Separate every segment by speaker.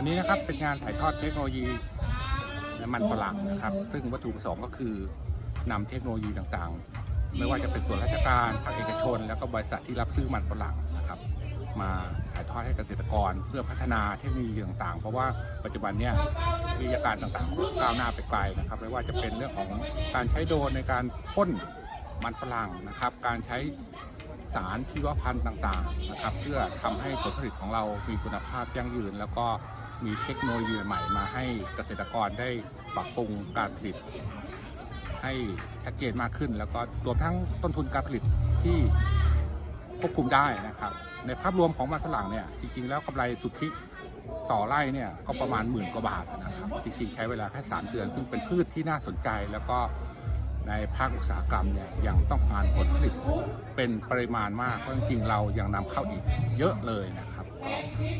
Speaker 1: วันนี้นะครับเป็นงานถ่ายทอดเทคโนโลยีในมันฝรั่งนะครับ ซึ่งวัตถุประสงค์ก็คือนำเทคโนโลยีต่างๆ ไม่ว่าจะเป็นส่วนราชการภาคเอกชน แล้วก็บริษัทที่รับซื้อมันฝรั่งนะครับ มาถ่ายทอดให้เกษตรกรเพื่อพัฒนาเทคโนโลยีต่างๆ เพราะว่าปัจจุบันเนี่ยวิทยาการต่างๆก้าวหน้าไปไกลนะครับ ไม่ว่าจะเป็นเรื่องของการใช้โดรนในการพ่นมันฝรั่งนะครับ การใช้สารชีวพันธุ์ต่างๆนะครับ เพื่อทำให้ผลผลิตของเรามีคุณภาพยั่งยืน แล้วก็ มีเทคโนโลยีใหม่มาให้เกษตรกรได้ปรับปรุงการผลิต ให้ชัดเจนมากขึ้น แล้วก็รวมทั้งต้นทุนการผลิตที่ควบคุมได้นะครับ ในภาพรวมของมันฝรั่งเนี่ยจริงๆแล้วกำไรสุทธิต่อไร่เนี่ยก็ประมาณหมื่นกว่าบาทนะครับจริงๆใช้เวลาแค่3เดือน ซึ่งเป็นพืชที่น่าสนใจ แล้วก็ในภาคอุตสาหกรรมเนี่ยยังต้องการผลผลิตเป็นปริมาณมากเพราะจริงๆเรายังนำเข้าอีกเยอะเลยนะครับ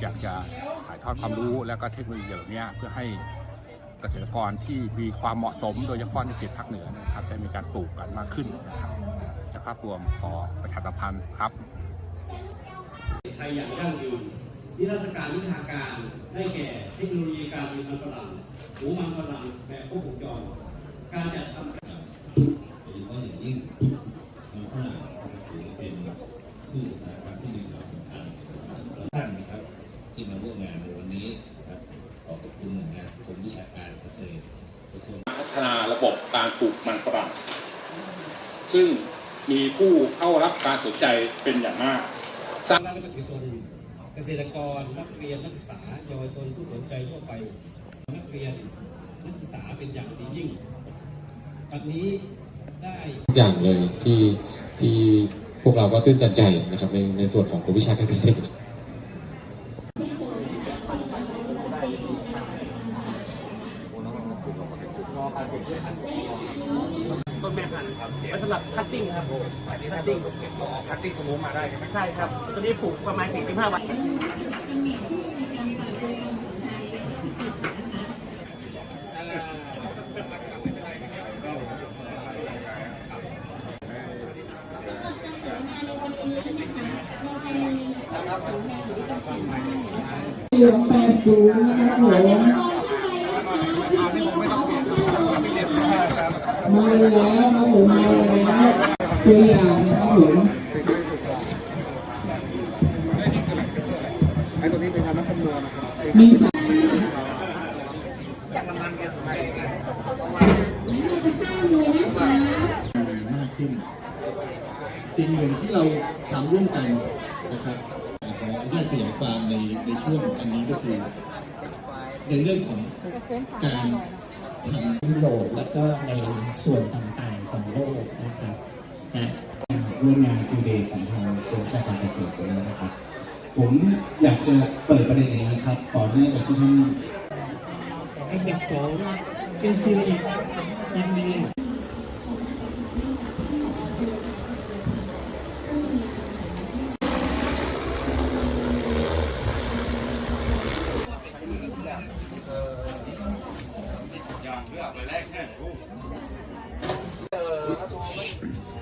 Speaker 1: อยากจะถ่ายทอดความรู้แล้วก็เทคโนโลยีเหล่านี้เพื่อให้เกษตรกรที่มีความเหมาะสมโดยเฉพาะในเขตภาคเหนือนะครับได้มีการปลูกกันมากขึ้นนะครับจากภาพรวมขอประชาสัมพันธ์ครับ
Speaker 2: ไทยอย่างยั่งยืนนิทรรศการวิชาการได้แก่เทคโนโลยีการผลิตมันฝรั่งหูมันฝรั่งแบบครบวงจรการจัดทำ
Speaker 3: โดยเฉพาะอย่างยิ่งมันฝรั่งถือเป็นพืชอุตสาหกรรมที่มีความสำคัญท่านนะครับที่มาร่วมงาน ในวันนี้นะครับขอขอบคุณหน่วยงานกรมวิชาการเกษตรกระทรวง
Speaker 1: พัฒนาระบบการปลูกมันฝรั่งซึ่งมีผู้เข้ารับการสนใจเป็นอย่างมาก
Speaker 2: สร้างและประชาชนเกษตรกรนักเรียนนักศึกษาเยาวชนผู้สนใจทั่วไป นักเรียนนักศึกษาเป็นอย่างดียิ่งวันนี้ได้
Speaker 4: ทุกอย่างเลยที่ที่พวกเราก็ตื้นตันใจนะครับในในส่วนของกรมวิชาการเกษตร
Speaker 2: ต้นแม่พันธุ์ครับไว้สำหรับคัตติ้งครับคัตติ้ง
Speaker 1: คัตติ้งสมูมาได้ใช่ไหม
Speaker 2: ใช่ครับตัวนี้ปลูกประมาณ 45 วัน
Speaker 5: หลวงแปดศูนย์นะครับผ มมาแล้วครับผมมาแล้วตัวอย่างนะครับผม
Speaker 1: ไอ้ตัวนี้เป็นการนับจำนวนนะครับ
Speaker 5: มีสาม
Speaker 6: มากขึ้น สิ่งหนึ่งที่เราทำร่วมกันนะครับขออนุญาตขยายความในในช่วงอันนี้ก็คือในเรื่องของการ ทำ
Speaker 5: ยุโรปแล้วก็ในส่วนต่างๆของโลกนะครับนะ
Speaker 6: ร่วมงานฟูเดย์ของทางกรมการเกษตรด้วนะครับ ผมอยากจะเปิดประเด็นอย่างนี้ครับต่อเนื่องจากที่ท่าน
Speaker 5: อยากขอเป็นคือยินดี はい。